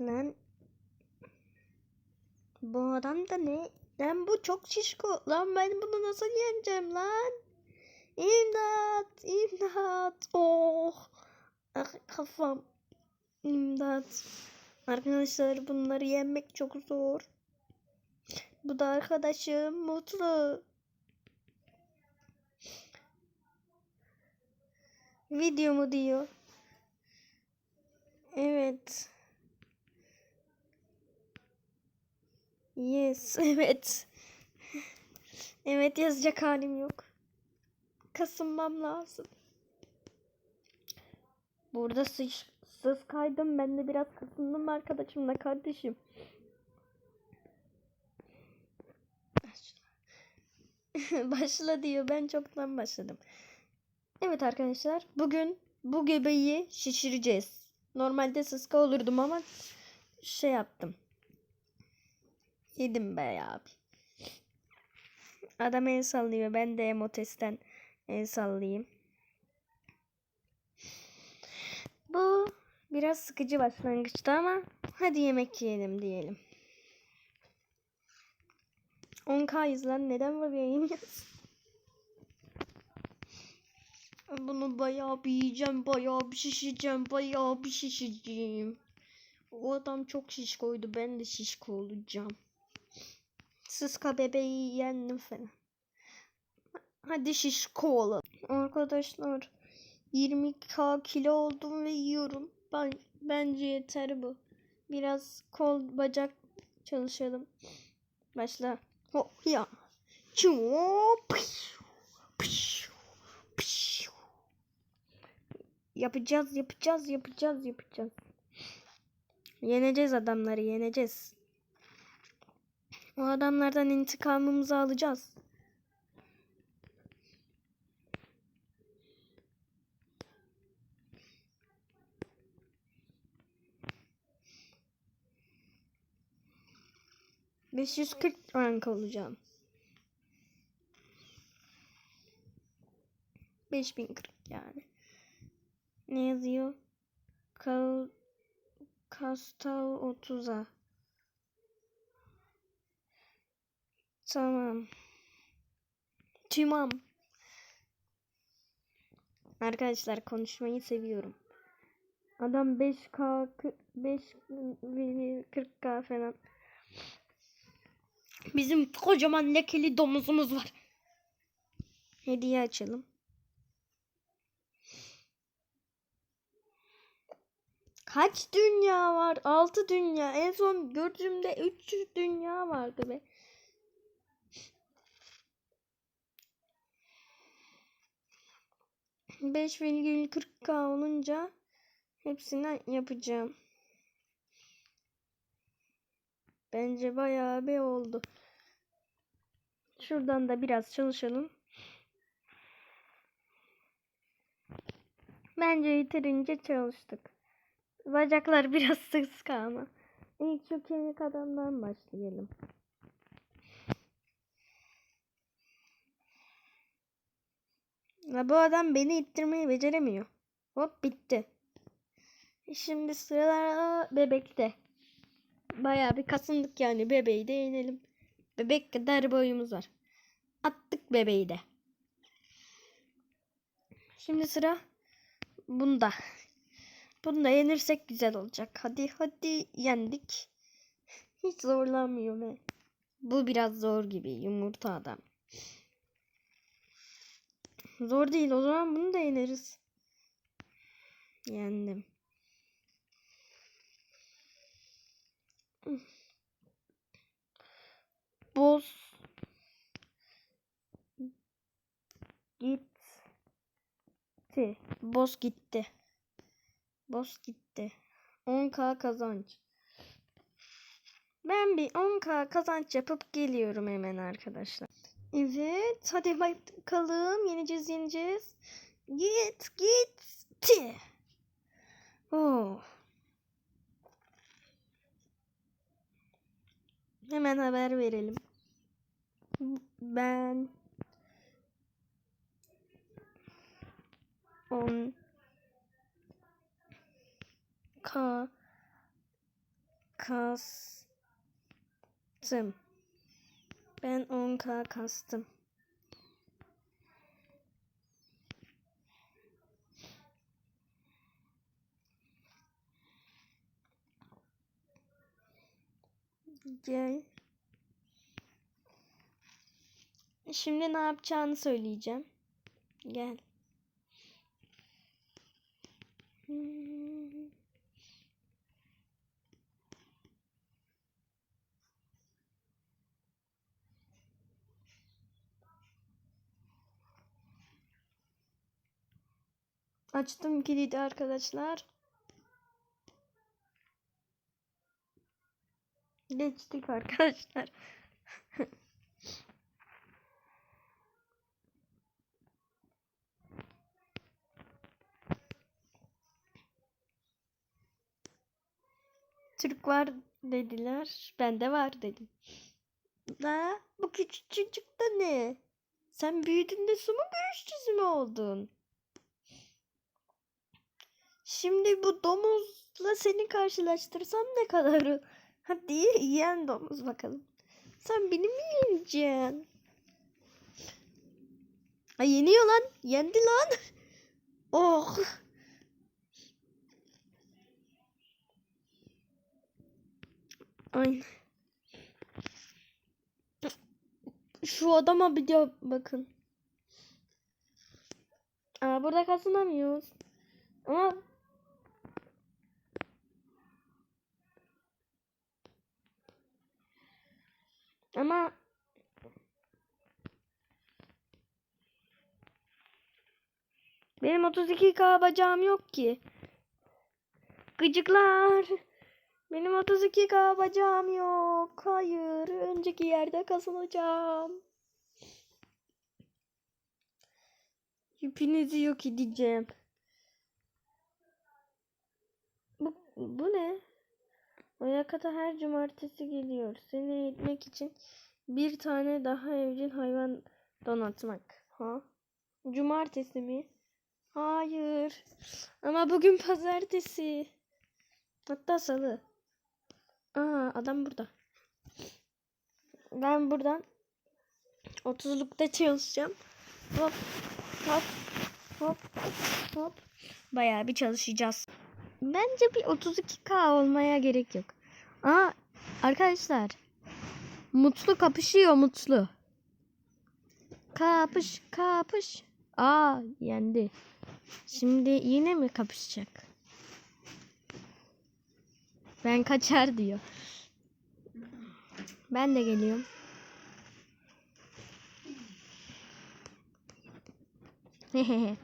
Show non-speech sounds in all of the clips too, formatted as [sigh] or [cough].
Lan. Bu adam da ne? Lan bu çok şişko. Lan ben bunu nasıl yeneceğim lan? İmdat! İmdat! Oh! Ah, kafam. İmdat. Arkadaşlar bunları yenmek çok zor. Bu da arkadaşım Mutlu. Video mu diyor. Evet. Yes, [laughs] evet. Evet yazacak halim yok. Kasınmam lazım. Burada sıç, sız kaydım. Ben de biraz kasındım arkadaşımla kardeşim. [laughs] Başla diyor. Ben çoktan başladım. Evet arkadaşlar. Bugün bu göbeği şişireceğiz. Normalde sıska olurdum ama şey yaptım. Yedim be abi. Adam el sallıyor. Ben de emotesten el sallayayım. Bu biraz sıkıcı başlangıçta ama hadi yemek yiyelim diyelim. 10k izlen neden var yayınız? Bunu bayağı bir yiyeceğim, bayağı bir şişeceğim, bayağı bir şişeceğim. O adam çok şişkoydu, ben de şişko olacağım. Sıska bebeği yendim falan. Hadi şişko olalım. Arkadaşlar 20k kilo oldum ve yiyorum. Ben, bence yeter bu. Biraz kol bacak çalışalım. Başla. Ho ya. Çuo. Yapacağız, yapacağız, yapacağız, yapacağız. Yeneceğiz adamları, yeneceğiz. O adamlardan intikamımızı alacağız. Beş yüz kırk rank olacağım. Beş bin kırk yani. Ne yazıyor? Kal Kastav 30'a. Tamam. Tamam. Arkadaşlar konuşmayı seviyorum. Adam 5K 5 40K falan. Bizim kocaman lekeli domuzumuz var. Hediye açalım. Kaç dünya var? 6 dünya. En son gördüğümde 300 dünya vardı be. Beş virgül kırk k olunca hepsini yapacağım. Bence bayağı bir oldu. Şuradan da biraz çalışalım. Bence yeterince çalıştık. Bacaklar biraz [laughs] sıska ama. İlk şu kemik adamdan başlayalım. Ya bu adam beni ittirmeyi beceremiyor. Hop bitti. Şimdi sıra bebekte. Bayağı bir kasındık yani bebeği de yenelim. Bebek kadar boyumuz var. Attık bebeği de. Şimdi sıra bunda. Bunu da yenirsek güzel olacak. Hadi hadi yendik. Hiç zorlanmıyor be. Bu biraz zor gibi yumurta adam. Zor değil o zaman bunu da yeneriz. Yendim. Boz gitti. Boz gitti. Boz gitti. 10k kazanç. Ben bir 10k kazanç yapıp geliyorum hemen arkadaşlar. Evet. Hadi bakalım. Yeneceğiz yeneceğiz. Git gitti. Oh. Hemen haber verelim. Ben 10 K kastım. Ben 10k kastım. Gel. Şimdi ne yapacağını söyleyeceğim. Gel. Açtım kilidi arkadaşlar. Geçtik arkadaşlar. [laughs] Türk var dediler. Ben de var dedim. La bu küçük çocuk da ne? Sen büyüdüğünde su mu görüşçüsü mü oldun? Şimdi bu domuzla seni karşılaştırsam ne kadar? Hadi yiyen domuz bakalım. Sen beni mi yeneceksin? Ay yeniyor lan. Yendi lan. [laughs] Oh. Ay. Şu adama bir de bakın. Aa, burada kazanamıyoruz. Ama ama benim 32k bacağım yok ki. Gıcıklar. Benim 32k bacağım yok. Hayır. Önceki yerde kazanacağım. Hepinizi yok edeceğim. Bu, bu ne? Oyakata her cumartesi geliyor. Seni eğitmek için bir tane daha evcil hayvan donatmak. Ha? Cumartesi mi? Hayır. Ama bugün pazartesi. Hatta salı. Aa adam burada. Ben buradan 30'lukta çalışacağım. Hop hop hop hop. Bayağı bir çalışacağız. Bence bir 32k olmaya gerek yok. Aa arkadaşlar. Mutlu kapışıyor mutlu. Kapış kapış. Aa yendi. Şimdi yine mi kapışacak? Ben kaçar diyor. Ben de geliyorum. [laughs]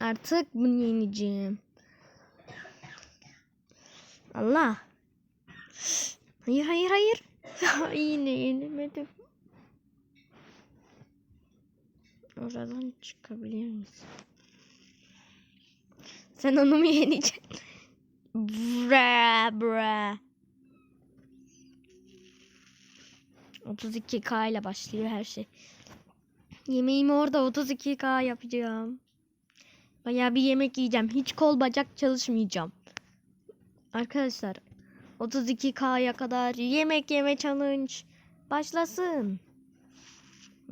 Artık bunu yeneceğim. Allah. Hayır hayır hayır. [laughs] Yine yenemedim. Oradan çıkabilir misin? Sen onu mu yeneceksin? Bra bra. 32k ile başlıyor her şey. Yemeğimi orada 32k yapacağım. Bayağı bir yemek yiyeceğim. Hiç kol bacak çalışmayacağım. Arkadaşlar 32k'ya kadar yemek yeme challenge başlasın.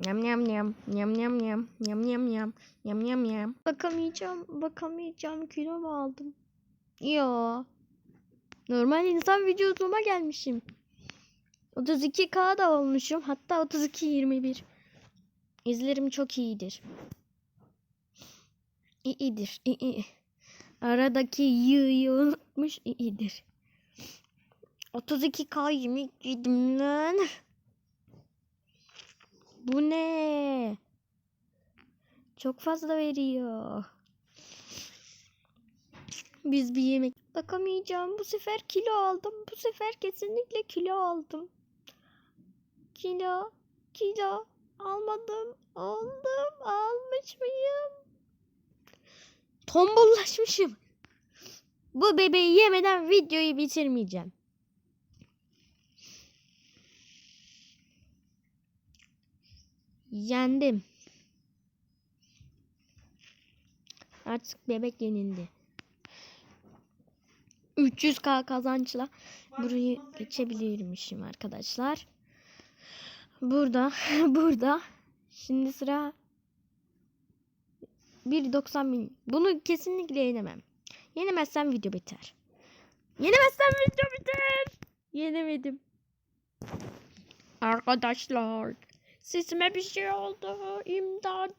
Yam yam yam yam yam yam yam yam yam yam yam yam. Bakamayacağım bakamayacağım kilo mu aldım? Yo. Normal insan vücuduma gelmişim. 32k da olmuşum. Hatta 32 21. İzlerim çok iyidir. İyidir. İyi. Aradaki yı'yı unutmuş iyidir. 32k yemek yedim lan. Bu ne? Çok fazla veriyor. Biz bir yemek bakamayacağım. Bu sefer kilo aldım. Bu sefer kesinlikle kilo aldım. Kilo, kilo almadım. Aldım. Almış mıyım? Tombullaşmışım. Bu bebeği yemeden videoyu bitirmeyeceğim. Yendim. Artık bebek yenildi. 300k kazançla burayı geçebilirmişim arkadaşlar. Burada, [laughs] burada. Şimdi sıra 1.90 bin. Bunu kesinlikle yenemem. Yenemezsem video biter. Yenemezsem video biter. Yenemedim. Arkadaşlar. Sesime bir şey oldu. İmdat.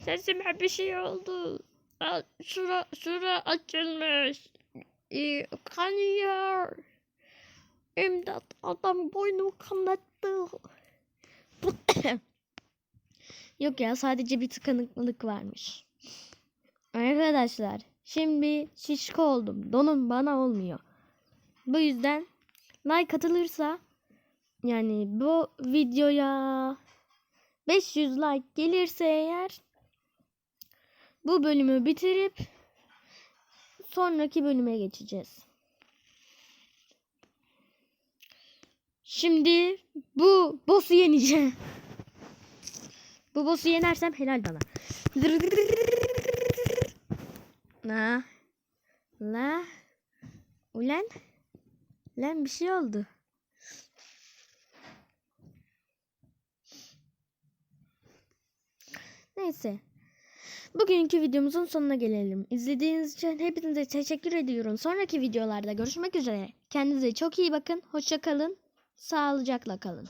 Sesime bir şey oldu. Şura, şura açılmış. Ee, kanıyor. İmdat. Adam boynumu kanattı. [coughs] Yok ya sadece bir tıkanıklık varmış. Arkadaşlar şimdi şişko oldum. Donum bana olmuyor. Bu yüzden like atılırsa yani bu videoya 500 like gelirse eğer bu bölümü bitirip sonraki bölüme geçeceğiz. Şimdi bu boss'u yeneceğim. Bu boss'u yenersem helal bana. La. La. Ulan. Lan bir şey oldu. Neyse. Bugünkü videomuzun sonuna gelelim. İzlediğiniz için hepinize teşekkür ediyorum. Sonraki videolarda görüşmek üzere. Kendinize çok iyi bakın. Hoşça kalın. Sağlıcakla kalın.